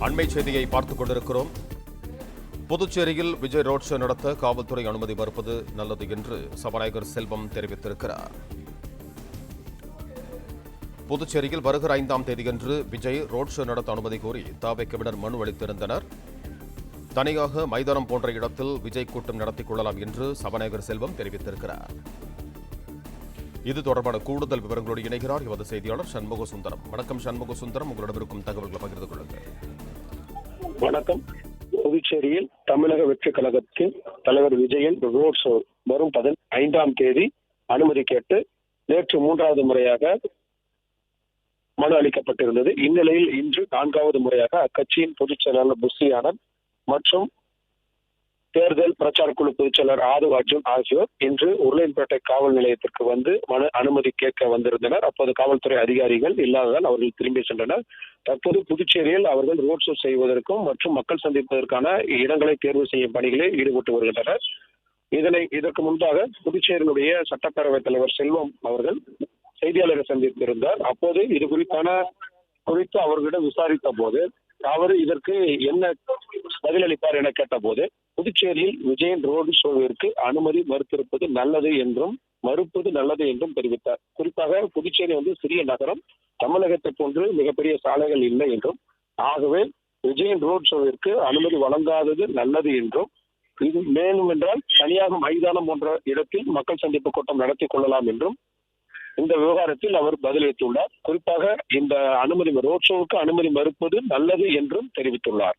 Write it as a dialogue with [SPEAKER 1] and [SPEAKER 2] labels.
[SPEAKER 1] அண்மை செய்தியை பார்த்துக் கொண்டிருக்கிறோம். புதுச்சேரியில் விஜய் ரோட் ஷோ நடத்த காவல்துறை அனுமதி மறுப்பது நல்லது என்று சபாநாயகர் செல்வம் தெரிவித்திருக்கிறார். புதுச்சேரியில் வருகிற ஐந்தாம் தேதியன்று விஜய் ரோட் ஷோ நடத்த அனுமதி கோரி தாவேக்கவினர் மனு அளித்திருந்தனர். தனியாக மைதானம் போன்ற இடத்தில் விஜய் கூட்டம் நடத்திக் கொள்ளலாம் என்று சபாநாயகர் செல்வம் தெரிவித்திருக்கிறார். இது தொடர்பான கூடுதல் விவரங்களோடு இணைகிறார் எமது செய்தியாளர் சண்முக சுந்தரம் வணக்கம் சண்முக சுந்தரம் உங்களிடம் இருக்கும் தகவல்களை பகிர்ந்து
[SPEAKER 2] வணக்கம். புதுச்சேரியில் தமிழக வெற்றி கழகத்தின் தலைவர் விஜயன் ரோட் ஷோ வரும் பதில் ஐந்தாம் தேதி அனுமதி கேட்டு நேற்று மூன்றாவது முறையாக மனு அளிக்கப்பட்டிருந்தது. இந்நிலையில் இன்று நான்காவது முறையாக அக்கட்சியின் பொதுச் செயலாளர் புஷி ஆனந்த் மற்றும் தேர்தல் பிரச்சார குழு பொதுச் செயலர் ஆது அர்ஜுன் ஆகியோர் இன்று உருளையன்பேட்டை காவல் நிலையத்திற்கு வந்து மனு அனுமதி கேட்க வந்திருந்தனர். அப்போது காவல்துறை அதிகாரிகள் இல்லாததால் அவர்கள் திரும்பி சென்றனர். தற்போது புதுச்சேரியில் அவர்கள் ரோட் ஷோ செய்வதற்கும் மற்றும் மக்கள் சந்திப்பதற்கான இடங்களை தேர்வு செய்யும் பணிகளில் ஈடுபட்டு வருகின்றனர். இதனை இதற்கு முன்பாக புதுச்சேரியினுடைய சட்டப்பேரவைத் தலைவர் செல்வம் அவர்கள் செய்தியாளரை சந்தித்திருந்தார். அப்போது இது குறித்தான குறித்து அவர்களிடம் விசாரித்த போது அவர் இதற்கு என்ன பதிலளிப்பார் என கேட்டபோது புதுச்சேரியில் விஜயன் ரோடு ஷோவிற்கு அனுமதி மறுத்திருப்பது நல்லது என்றும் மறுப்பது நல்லது என்றும் தெரிவித்தார். குறிப்பாக புதுச்சேரி வந்து சிறிய நகரம் தமிழகத்தை போன்று மிகப்பெரிய சாலைகள் இல்லை என்றும் ஆகவே விஜயன் ரோட் ஷோவிற்கு அனுமதி வழங்காதது நல்லது என்றும் இது மேலும் என்றால் தனியாக மைதானம் போன்ற இடத்தில் மக்கள் சந்திப்பு கூட்டம் நடத்தி கொள்ளலாம் என்றும் இந்த விவகாரத்தில் அவர் பதிலளித்துள்ளார். குறிப்பாக இந்த அனுமதி ரோட் ஷோவுக்கு அனுமதி மறுப்பது நல்லது என்றும் தெரிவித்துள்ளார்.